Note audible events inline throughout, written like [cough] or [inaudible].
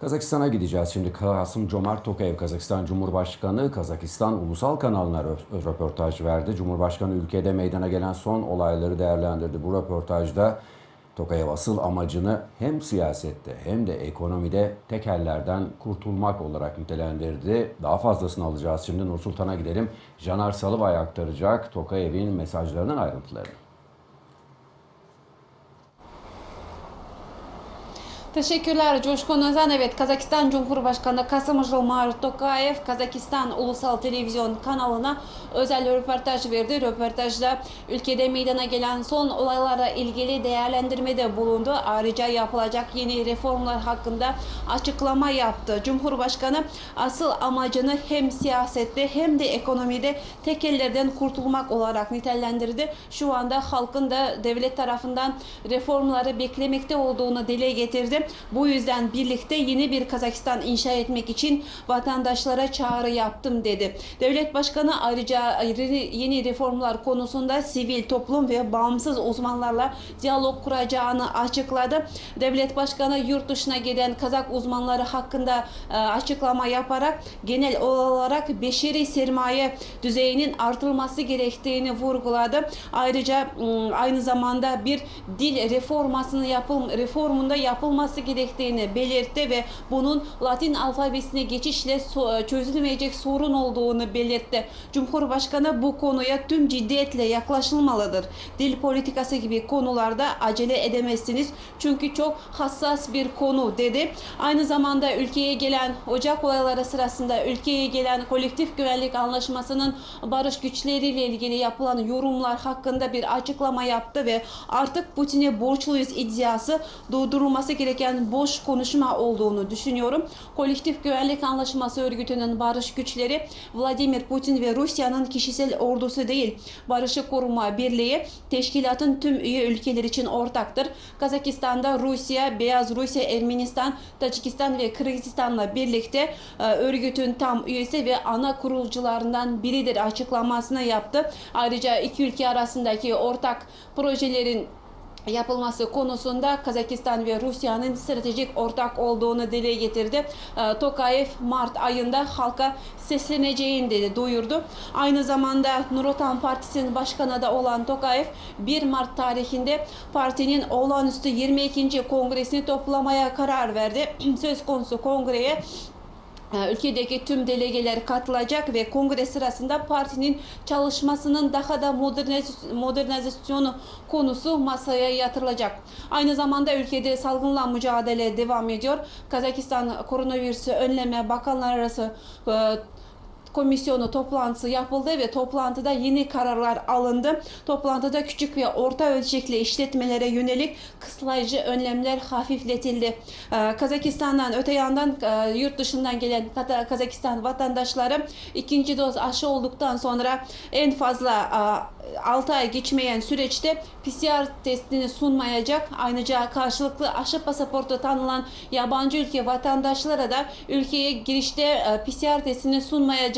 Kazakistan'a gideceğiz şimdi. Kasım Comart Tokayev, Kazakistan Cumhurbaşkanı, Kazakistan Ulusal kanalına rö- röportaj verdi. Cumhurbaşkanı ülkede meydana gelen son olayları değerlendirdi. Bu röportajda Tokayev asıl amacını hem siyasette hem de ekonomide tekellerden kurtulmak olarak nitelendirdi. Daha fazlasını alacağız şimdi. Nur Sultan'a gidelim. Caner Salıbay aktaracak Tokayev'in mesajlarının ayrıntılarını. Teşekkürler Coşkun Özen. Evet Kazakistan Cumhurbaşkanı Kasım-Jomart Tokayev Kazakistan Ulusal Televizyon kanalına özel röportaj verdi. Röportajda ülkede meydana gelen son olaylarla ilgili değerlendirmede bulundu. Ayrıca yapılacak yeni reformlar hakkında açıklama yaptı. Cumhurbaşkanı asıl amacını hem siyasette hem de ekonomide tekellerden kurtulmak olarak nitelendirdi. Şu anda halkın da devlet tarafından reformları beklemekte olduğunu dile getirdi. Bu yüzden birlikte yeni bir Kazakistan inşa etmek için vatandaşlara çağrı yaptım dedi. Devlet Başkanı ayrıca yeni reformlar konusunda sivil toplum ve bağımsız uzmanlarla diyalog kuracağını açıkladı. Devlet Başkanı yurt dışına giden Kazak uzmanları hakkında e, açıklama yaparak genel olarak beşeri sermaye düzeyinin artırılması gerektiğini vurguladı. Ayrıca m, aynı zamanda bir dil reformasını yapıl reformunda yapılması gerektiğini belirtti ve bunun Latin alfabesine geçişle so- çözülmeyecek sorun olduğunu belirtti. Cumhurbaşkanı bu konuya tüm ciddiyetle yaklaşılmalıdır. Dil politikası gibi konularda acele edemezsiniz çünkü çok hassas bir konu dedi. Aynı zamanda ülkeye gelen Ocak olayları sırasında ülkeye gelen kolektif güvenlik anlaşmasının barış güçleriyle ilgili yapılan yorumlar hakkında bir açıklama yaptı ve artık Putin'e borçluyuz iddiası durdurulması gereken boş konuşma olduğunu düşünüyorum. Kolektif Güvenlik Anlaşması örgütünün barış güçleri Vladimir Putin ve Rusya'nın kişisel ordusu değil. Barışı Koruma Birliği teşkilatın tüm üye ülkeler için ortaktır. Kazakistan'da Rusya, Beyaz Rusya, Ermenistan, Tacikistan ve Kırgızistan'la birlikte e, örgütün tam üyesi ve ana kurucularından biridir açıklamasını yaptı. Ayrıca iki ülke arasındaki ortak projelerin yapılması konusunda Kazakistan ve Rusya'nın stratejik ortak olduğunu dile getirdi. Ee, Tokayev Mart ayında halka sesleneceğini dedi, duyurdu. Aynı zamanda Nurotan Partisi'nin başkanı da olan Tokayev 1 Mart tarihinde partinin olağanüstü 22. kongresini toplamaya karar verdi. [clears throat] Söz konusu kongreye Ülkedeki tüm delegeler katılacak ve kongre sırasında partinin çalışmasının daha da moderniz- modernizasyonu konusu masaya yatırılacak. Aynı zamanda ülkede salgınla mücadele devam ediyor. Kazakistan Koronavirüsü Önleme Bakanlar Arası e, komisyonu toplantısı yapıldı ve toplantıda yeni kararlar alındı. Toplantıda küçük ve orta ölçekli işletmelere yönelik kısıtlayıcı önlemler hafifletildi. Ee, Kazakistan'dan öte yandan e, yurt dışından gelen Kazakistan vatandaşları ikinci doz aşı olduktan sonra en fazla 6 ay geçmeyen süreçte PCR testini sunmayacak. Ayrıca karşılıklı aşı pasaportu tanınan yabancı ülke vatandaşlara da ülkeye girişte e, PCR testini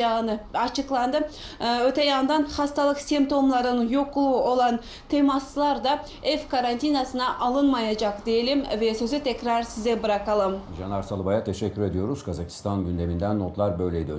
sunmayacağını açıklandı. Ee, Öte yandan hastalık semptomlarının yokluğu olan temaslar da ev karantinasına alınmayacak diyelim ve sözü tekrar size bırakalım. Caner Salıbay'a teşekkür ediyoruz. Kazakistan gündeminden notlar böyleydi.